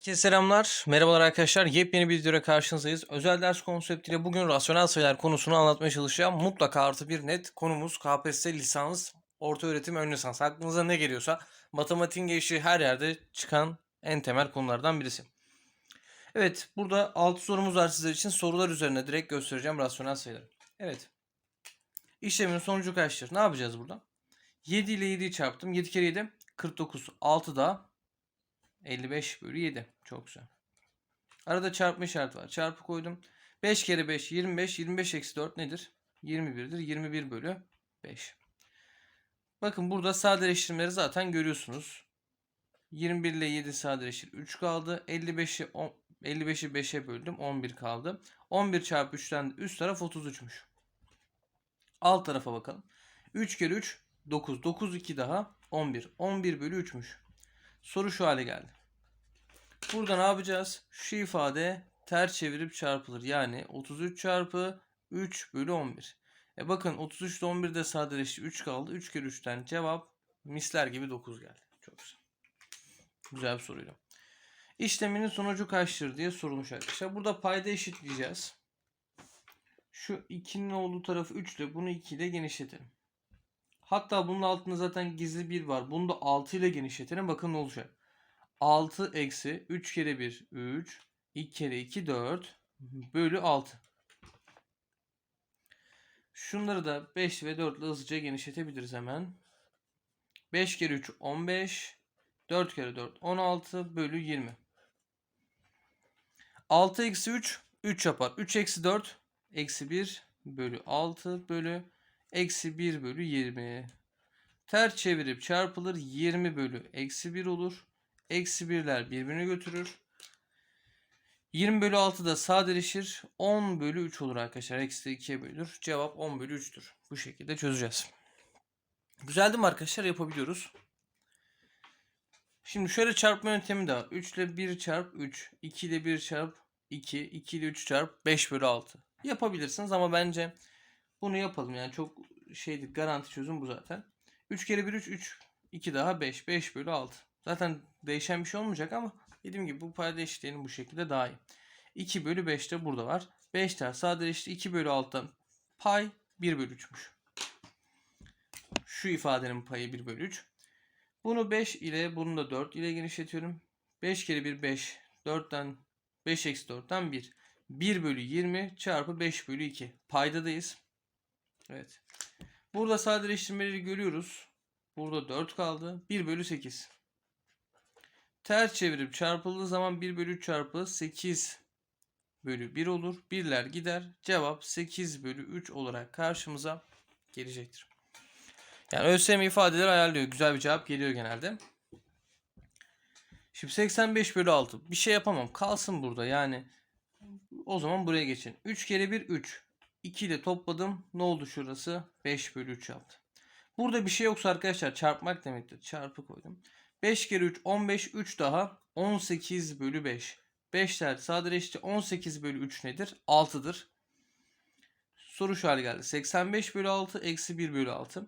Herkese selamlar. Merhabalar arkadaşlar. Yepyeni bir videoya karşınızdayız. Özel ders konseptiyle bugün rasyonel sayılar konusunu anlatmaya çalışacağım. Mutlaka artı bir net konumuz KPSS lisans, orta öğretim, ön lisans. Aklınıza ne geliyorsa matematiğin gelişi her yerde çıkan en temel konulardan birisi. Evet burada 6 sorumuz var sizler için. Sorular üzerine direkt göstereceğim rasyonel sayıları. Evet. İşlemin sonucu kaçtır? Ne yapacağız burada? 7 ile 7'yi çarptım. 7 kere 7 49. 6 da 55 bölü 7. Çok güzel. Arada çarpma işareti var. Çarpı koydum. 5 kere 5 25. 25 eksi 4 nedir? 21'dir. 21 bölü 5. Bakın burada sadeleştirmeleri zaten görüyorsunuz. 21 ile 7 sadeleştir. 3 kaldı. 55'i 10 55'i 5'e böldüm. 11 kaldı. 11 çarpı 3'ten de üst taraf 33'müş. Alt tarafa bakalım. 3 kere 3 9. 9 2 daha 11. 11 bölü 3'müş. Soru şu hale geldi. Burada ne yapacağız? Şu ifade ters çevirip çarpılır. Yani 33 çarpı 3 bölü 11. E bakın 33 ile 11'de sadeleşti. 3 kaldı. 3 kere 3'ten cevap misler gibi 9 geldi. Çok güzel. Güzel bir soruydu. İşleminin sonucu kaçtır diye sorulmuş arkadaşlar. Burada payda eşitleyeceğiz. Şu 2'nin olduğu tarafı 3 ile bunu 2 ile genişletelim. Hatta bunun altında zaten gizli 1 var. Bunu da 6 ile genişletelim. Bakın ne olacak. 6 eksi 3 kere 1 3 2 kere 2 4 bölü 6. Şunları da 5 ve 4 ile hızlıca genişletebiliriz hemen. 5 kere 3 15 4 kere 4 16 bölü 20. 6 eksi 3 3 yapar. 3 eksi 4 eksi 1 bölü 6 bölü eksi 1 bölü 20. Ters çevirip çarpılır 20 bölü eksi 1 olur. Eksi 1'ler birbirini götürür. 20 bölü 6 da sadeleşir. 10 bölü 3 olur arkadaşlar. Eksi de 2'ye bölünür. Cevap 10 bölü 3'tür. Bu şekilde çözeceğiz. Güzel değil mi arkadaşlar? Yapabiliyoruz. Şimdi şöyle çarpma yöntemi de var. 3 ile 1 çarp 3. 2 ile 1 çarp 2. 2 ile 3 çarp 5 bölü 6. Yapabilirsiniz ama bence bunu yapalım. Yani çok şeydi garanti çözüm bu zaten. 3 kere 1 3 3. 2 daha 5. 5 bölü 6. Zaten değişen bir şey olmayacak ama dediğim gibi bu payda eşitliğinin bu şekilde daha iyi. 2 bölü 5 de burada var. 5 tane sadeleşti. 2 bölü 6'dan pay 1 bölü 3'müş. Şu ifadenin payı 1 bölü 3. Bunu 5 ile bunu da 4 ile genişletiyorum. 5 kere 1 5. 4'ten 5 eksi 4'ten 1. 1 bölü 20 çarpı 5 bölü 2. Paydadayız. Evet. Burada sadeleştirmeleri görüyoruz. Burada 4 kaldı. 1 bölü 8. Ters çevirip çarpıldığı zaman 1 bölü 3 çarpı 8 bölü 1 olur. Birler gider. Cevap 8 bölü 3 olarak karşımıza gelecektir. Yani ÖSYM ifadeleri ayarlıyor. Güzel bir cevap geliyor genelde. Şimdi 85 bölü 6. Bir şey yapamam. Kalsın burada. Yani o zaman buraya geçin. 3 kere 1 3. 2 ile topladım. Ne oldu şurası? 5 bölü 3 yaptı. Burada bir şey yoksa arkadaşlar çarpmak demektir. Çarpı koydum. 5 kere 3 15. 3 daha 18 bölü 5. 5'ler sadeleşti. 18 bölü 3 nedir? 6'dır. Soru şu hale geldi. 85 bölü 6 eksi 1 bölü 6.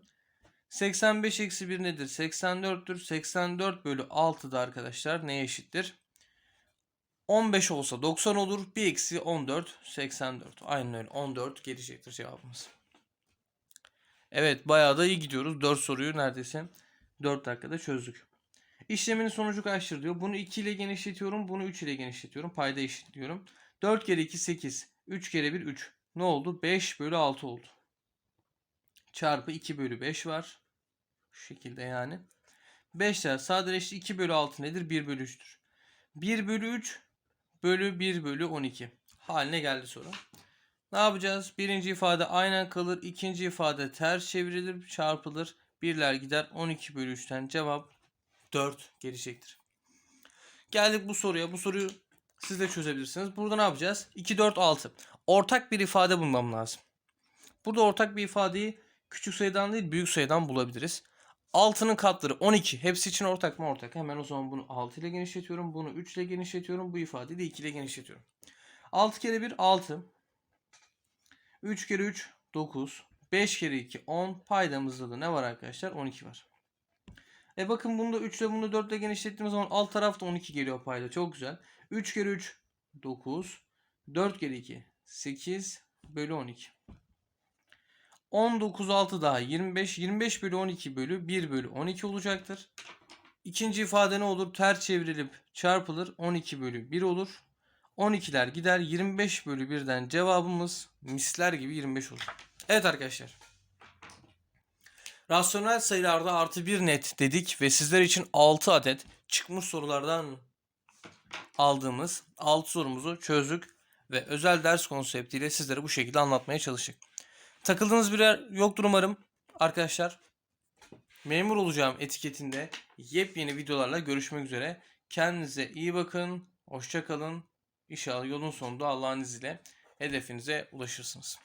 85 eksi 1 nedir? 84'tür. 84 bölü 6 da arkadaşlar neye eşittir? 15 olsa 90 olur. 1 eksi 14 84. Aynen öyle. 14 gelecektir cevabımız. Evet bayağı da iyi gidiyoruz. 4 soruyu neredeyse 4 dakikada çözdük. İşleminin sonucu kaçtır diyor. Bunu 2 ile genişletiyorum. Bunu 3 ile genişletiyorum. Payda eşitliyorum. 4 kere 2 8. 3 kere 1 3. Ne oldu? 5 bölü 6 oldu. Çarpı 2 bölü 5 var. Şu şekilde yani. 5'ler sadeleşti. 2 bölü 6 nedir? 1 bölü 3'tür. 1 bölü 3 bölü 1 bölü 12 haline geldi soru. Ne yapacağız? Birinci ifade aynen kalır. ikinci ifade ters çevrilir, çarpılır. Birler gider. 12 bölü 3'ten cevap 4 gelecektir. Geldik bu soruya. Bu soruyu siz de çözebilirsiniz. Burada ne yapacağız? 2, 4, 6. Ortak bir ifade bulmam lazım. Burada ortak bir ifadeyi küçük sayıdan değil büyük sayıdan bulabiliriz. 6'nın katları 12. Hepsi için ortak mı ortak? Hemen o zaman bunu 6 ile genişletiyorum. Bunu 3 ile genişletiyorum. Bu ifadeyi de 2 ile genişletiyorum. 6 kere 1 6. 3 kere 3 9. 5 kere 2 10. Paydamızda da ne var arkadaşlar? 12 var. E bakın bunu da 3 ile bunu 4 ile genişlettiğimiz zaman alt tarafta 12 geliyor payda. Çok güzel. 3 kere 3 9. 4 kere 2 8 bölü 12. 19 6 daha 25. 25 bölü 12 bölü 1 bölü 12 olacaktır. İkinci ifade ne olur? Ters çevrilip çarpılır. 12 bölü 1 olur. 12'ler gider. 25 bölü 1'den cevabımız misler gibi 25 olur. Evet arkadaşlar. Rasyonel sayılarda artı 1 net dedik ve sizler için 6 adet çıkmış sorulardan aldığımız 6 sorumuzu çözdük ve özel ders konseptiyle sizlere bu şekilde anlatmaya çalıştık. Takıldığınız bir yer yoktur umarım arkadaşlar. Memur olacağım etiketinde yepyeni videolarla görüşmek üzere. Kendinize iyi bakın. Hoşça kalın. İnşallah yolun sonunda Allah'ın izniyle hedefinize ulaşırsınız.